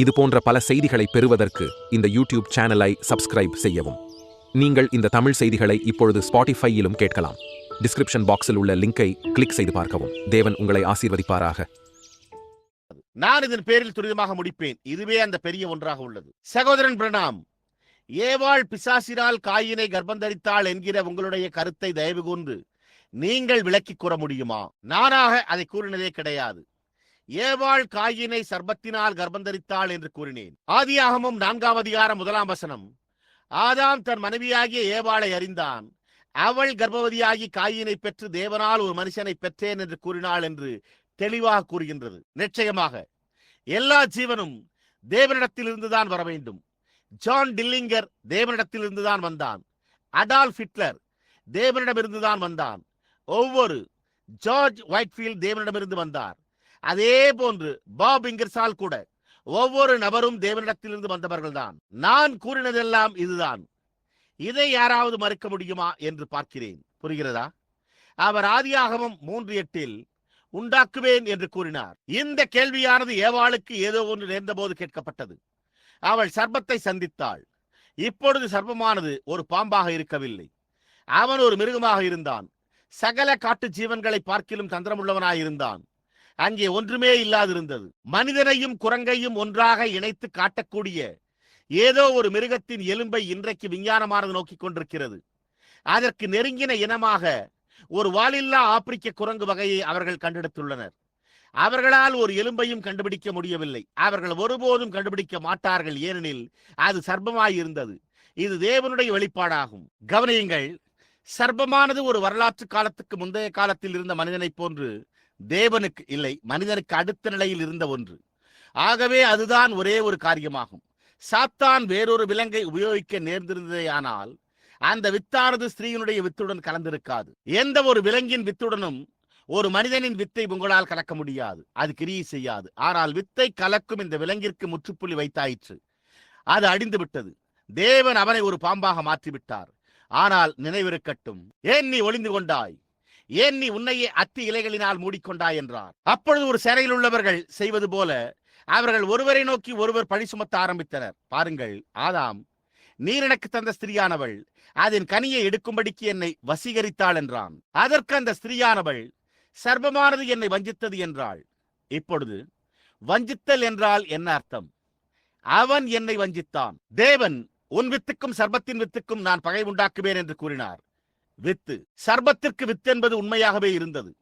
இது போன்ற பல செய்திகளை பெறுவதற்கு இந்த யூடியூப் சேனலை சப்ஸ்கிரைப் செய்யவும். நீங்கள் இந்த தமிழ் செய்திகளை இப்பொழுது ஸ்பாட்டிஃபையிலும் கேட்கலாம். டிஸ்கிரிப்ஷன் பாக்ஸில் உள்ள லிங்கை கிளிக் செய்து பார்க்கவும். தேவன் உங்களை ஆசீர்வதிப்பாராக. நான் இதன் பேரில் துரிதமாக முடிப்பேன். இதுவே அந்த பெரிய ஒன்றாக உள்ளது. சகோதரன் பிரணாம் ஏவாள் பிசாசினால் காயினை கர்ப்பந்தரித்தாள் என்கிற உங்களுடைய கருத்தை தயவு கூர்ந்து நீங்கள் விளக்கி கூற முடியுமா? நானாக அதை கூறினதே கிடையாது. ஏவாள் காயினை சர்பத்தினால் கர்ப்பந்தரித்தாள் என்று கூறினேன். ஆதியாகமும் நான்காம் அதிகாரம் முதலாம் வசனம். ஆதாம் தன் மனைவியாகிய ஏவாளை அறிந்தான். அவள் கர்ப்பவதியாகி காயினை பெற்று தேவனால் ஒரு மனுஷனை பெற்றேன் என்று கூறினாள் என்று தெளிவாக கூறுகின்றது. நிச்சயமாக எல்லா ஜீவனும் தேவனிடத்தில் இருந்துதான் வர வேண்டும். ஜான் டில்லிங்கர் தேவனிடத்தில் இருந்துதான் வந்தான். அடால்ஃப் ஹிட்லர் தேவனிடமிருந்துதான் வந்தான். ஒவ்வொரு ஜார்ஜ் ஒயிட்ஃபீல்ட் தேவனிடமிருந்து வந்தார். அதே போன்று பாப் இங்கர்சால் கூட ஒவ்வொரு நபரும் தேவனிடத்திலிருந்து வந்தவர்கள்தான். நான் கூறினதெல்லாம் இதுதான். இதை யாராவது மறுக்க முடியுமா என்று பார்க்கிறேன். புரிகிறதா? அவர் ஆதியாகமம் மூன்று எட்டில் உண்டாக்குவேன் என்று கூறினார். இந்த கேள்வியானது ஏவாளுக்கு ஏதோ ஒன்று நேர்ந்தபோது கேட்கப்பட்டது. அவள் சர்ப்பத்தை சந்தித்தாள். இப்பொழுது சர்ப்பமானது ஒரு பாம்பாக இருக்கவில்லை. அவன் ஒரு மிருகமாக இருந்தான். சகல காட்டு ஜீவன்களை பார்க்கிலும் தந்திரமுள்ளவனாயிருந்தான். அங்கே ஒன்றுமே இல்லாதிருந்தது. மனிதனையும் குரங்கையும் ஒன்றாக இணைத்து காட்டக்கூடிய ஏதோ ஒரு மிருகத்தின் எலும்பை இன்றைக்கு விஞ்ஞானமானது நோக்கிக் கொண்டிருக்கிறது. அதற்கு நெருங்கின இனமாக ஒரு வாலில்லா ஆப்பிரிக்க குரங்கு வகையை அவர்கள் கண்டெடுத்துள்ளனர். அவர்களால் ஒரு எலும்பையும் கண்டுபிடிக்க முடியவில்லை. அவர்கள் ஒருபோதும் கண்டுபிடிக்க மாட்டார்கள். ஏனெனில் அது சர்ப்பமாய் இருந்தது இது தேவனுடைய வெளிப்பாடாகும். கவனியுங்கள் சர்ப்பமானது ஒரு வரலாற்று காலத்துக்கு முந்தைய காலத்தில் இருந்த மனிதனைப் போன்று தேவனுக்கு இல்லை மனிதனுக்கு அடுத்த நிலையில் இருந்த ஒன்று. ஆகவே அதுதான் ஒரே ஒரு காரியமாகும். சாத்தான் வேறொரு விலங்கை உபயோகிக்க நேர்ந்திருந்ததேயானால் அந்த வித்தானது ஸ்திரீயினுடைய வித்துடன் கலந்திருக்காது. எந்த ஒரு விலங்கின் வித்துடனும் ஒரு மனிதனின் வித்தை உங்களால் கலக்க முடியாது. அது கிரியை செய்யாது. ஆனால் வித்தை கலக்கும் இந்த விலங்கிற்கு முற்றுப்புள்ளி வைத்தாயிற்று. அது அடிந்து விட்டது தேவன் அவனை ஒரு பாம்பாக மாற்றிவிட்டார். ஆனால் நினைவிருக்கட்டும். ஏன் நீ ஒளிந்து கொண்டாய்? ஏன் நீ உன்னையே அத்தி இலைகளினால் மூடிக்கொண்டாய் என்றார். அப்பொழுது ஒரு சிறையில் உள்ளவர்கள் செய்வது போல அவர்கள் ஒருவரை நோக்கி ஒருவர் பழி சுமத்த ஆரம்பித்தனர். பாருங்கள் ஆதாம் நீர் எனக்கு தந்த ஸ்திரியானவள் அதன் கனியை எடுக்கும்படிக்கு என்னை வசீகரித்தாள் என்றான். அதற்கு அந்த ஸ்திரியானவள் சர்வமானது என்னை வஞ்சித்தது என்றாள். இப்பொழுது வஞ்சித்தல் என்றால் என்ன அர்த்தம்? அவன் என்னை வஞ்சித்தான். தேவன் உன் வித்துக்கும் சர்பத்தின் வித்துக்கும் நான் பகை உண்டாக்குவேன் என்று கூறினார். வித்து. சர்பத்திற்கு வித்து என்பது உண்மையாகவே இருந்தது.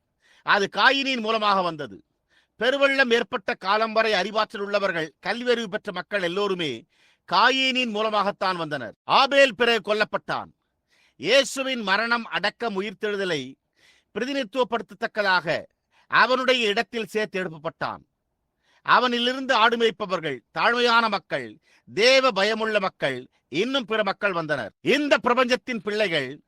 அது காயினின் மூலமாக வந்தது. பெருவெள்ளம் ஏற்பட்ட காலம் வரை அறிவாற்றல் உள்ளவர்கள் கல்வியறிவு பெற்ற மக்கள் எல்லோருமே காயினின் மூலமாகத்தான் வந்தனர். ஆபேல் பிறகு கொல்லப்பட்டான். இயேசுவின் மரணம் அடக்கம் உயிர்த்தெழுதலை பிரதிநிதித்துவப்படுத்தத்தக்கதாக அவனுடைய இடத்தில் சேர்த்து எழுப்பப்பட்டான். அவனிலிருந்து ஆடு மேய்ப்பவர்கள் தாழ்மையான மக்கள் தேவ பயமுள்ள மக்கள் இன்னும் பிற மக்கள் வந்தனர். இந்த பிரபஞ்சத்தின் பிள்ளைகள்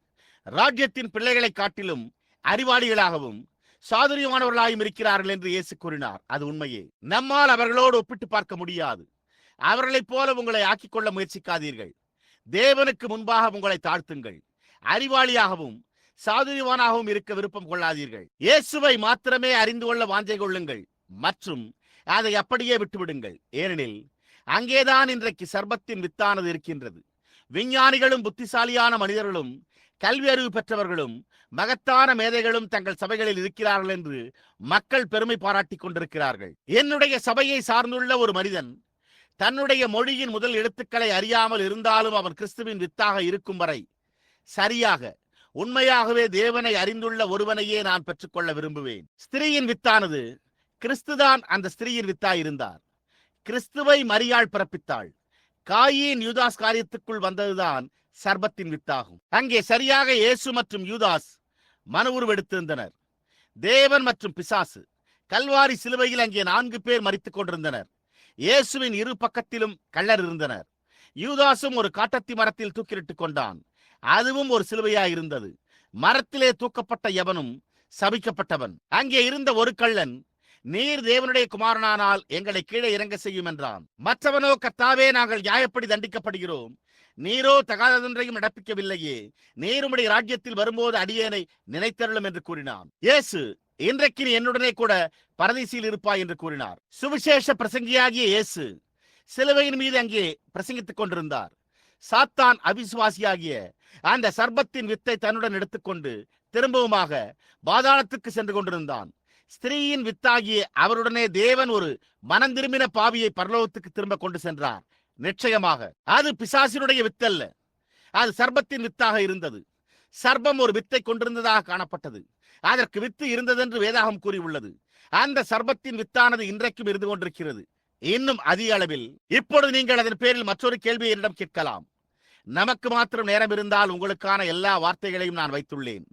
ராஜ்யத்தின் பிள்ளைகளை காட்டிலும் அறிவாளிகளாகவும் சாதுரியமானவர்களாயும் இருக்கிறார்கள் என்று இயேசு கூறினார். அது உண்மையே. நம்மால் அவர்களோடு ஒப்பிட்டு பார்க்க முடியாது. அவர்களைப் போல உங்களை ஆக்கிக் கொள்ள முயற்சிக்காதீர்கள். தேவனுக்கு முன்பாக உங்களை தாழ்த்துங்கள். அறிவாளியாகவும் சாதுரியவானாகவும் இருக்க விருப்பம் கொள்ளாதீர்கள். இயேசுவை மாத்திரமே அறிந்து கொள்ள வாஞ்சை கொள்ளுங்கள். மற்றும் அதை அப்படியே விட்டுவிடுங்கள். ஏனெனில் அங்கேதான் இன்றைக்கு சர்பத்தின் வித்தானது இருக்கின்றது. விஞ்ஞானிகளும் புத்திசாலியான மனிதர்களும் கல்வி அறிவு பெற்றவர்களும் மகத்தான மேதைகளும் தங்கள் சபைகளில் இருக்கிறார்கள் என்று மக்கள் பெருமை பாராட்டிக் கொண்டிருக்கிறார்கள். என்னுடைய சபையை சார்ந்துள்ள ஒரு மனிதன் தன்னுடைய மொழியின் முதல் எழுத்துக்களை அறியாமல் இருந்தாலும் அவன் கிறிஸ்துவின் வித்தாக இருக்கும் வரை சரியாக உண்மையாகவே தேவனை அறிந்துள்ள ஒருவனையே நான் பெற்றுக்கொள்ள விரும்புவேன். ஸ்திரீயின் வித்தானது கிறிஸ்துதான் அந்த ஸ்திரீயின் வித்தாய் இருந்தார். கிறிஸ்துவை மரியாள் பிறப்பித்தாள். காயின் யூதாஸ் காரியத்துக்குள் வந்ததுதான் சர்பத்தின் வித்தாகும். அங்கே சரியாக இயேசு மற்றும் யூதாஸ் மன உருவெடுத்திருந்தனர். தேவன் மற்றும் பிசாசு கல்வாரி சிலுவையில் அங்கே நான்கு பேர் மறித்துக் கொண்டிருந்தனர். இயேசுவின் இரு பக்கத்திலும் கள்ளர் இருந்தனர். யூதாசும் ஒரு காட்டத்தி மரத்தில் தூக்கிலிட்டுக் கொண்டான். அதுவும் ஒரு சிலுவையாய் இருந்தது மரத்திலே தூக்கப்பட்ட எவனும் சபிக்கப்பட்டவன். அங்கே இருந்த ஒரு கள்ளன் நீர் தேவனுடைய குமாரனானால் எங்களை கீழே இறங்க செய்யும் என்றான். மற்றவனோ கத்தாவே நாங்கள் நியாயப்படி தண்டிக்கப்படுகிறோம். நீரோ தகாததொன்றையும் நடப்பிக்கவில்லையே. நீருமுடைய ராஜ்யத்தில் வரும்போது அடியேனை நினைத்தருளும் என்று கூறினான். இயேசு இன்றைக்கு நீ என்னுடனே கூட பரதீசியில் இருப்பாய் என்று கூறினார். சுவிசேஷ பிரசங்கியாகிய இயேசு சிலுவையின் மீது அங்கே பிரசங்கித்துக் கொண்டிருந்தார். சாத்தான் அவிசுவாசியாகிய அந்த சர்பத்தின் வித்தை தன்னுடன் எடுத்துக்கொண்டு திரும்பவுமாக பாதாளத்துக்கு சென்று கொண்டிருந்தான். ஸ்திரீயின் வித்தாகிய அவருடனே தேவன் ஒரு மனம் திரும்பின பாவியை பரலோகத்துக்கு திரும்ப கொண்டு சென்றார். நிச்சயமாக அது பிசாசினுடைய வித்தல்ல. அது சர்பத்தின் வித்தாக இருந்தது. சர்பம் ஒரு வித்தை கொண்டிருந்ததாக காணப்பட்டது. அதற்கு வித்து இருந்ததென்று வேதாகம் கூறியுள்ளது. அந்த சர்பத்தின் வித்தானது இன்றைக்கும் இருந்து கொண்டிருக்கிறது. இன்னும் அதிக அளவில். இப்பொழுது நீங்கள் அதன் பேரில் மற்றொரு கேள்வியை என்னிடம் கேட்கலாம். நமக்கு மாத்திரம் நேரம் இருந்தால் உங்களுக்கான எல்லா வார்த்தைகளையும் நான் வைத்துள்ளேன்.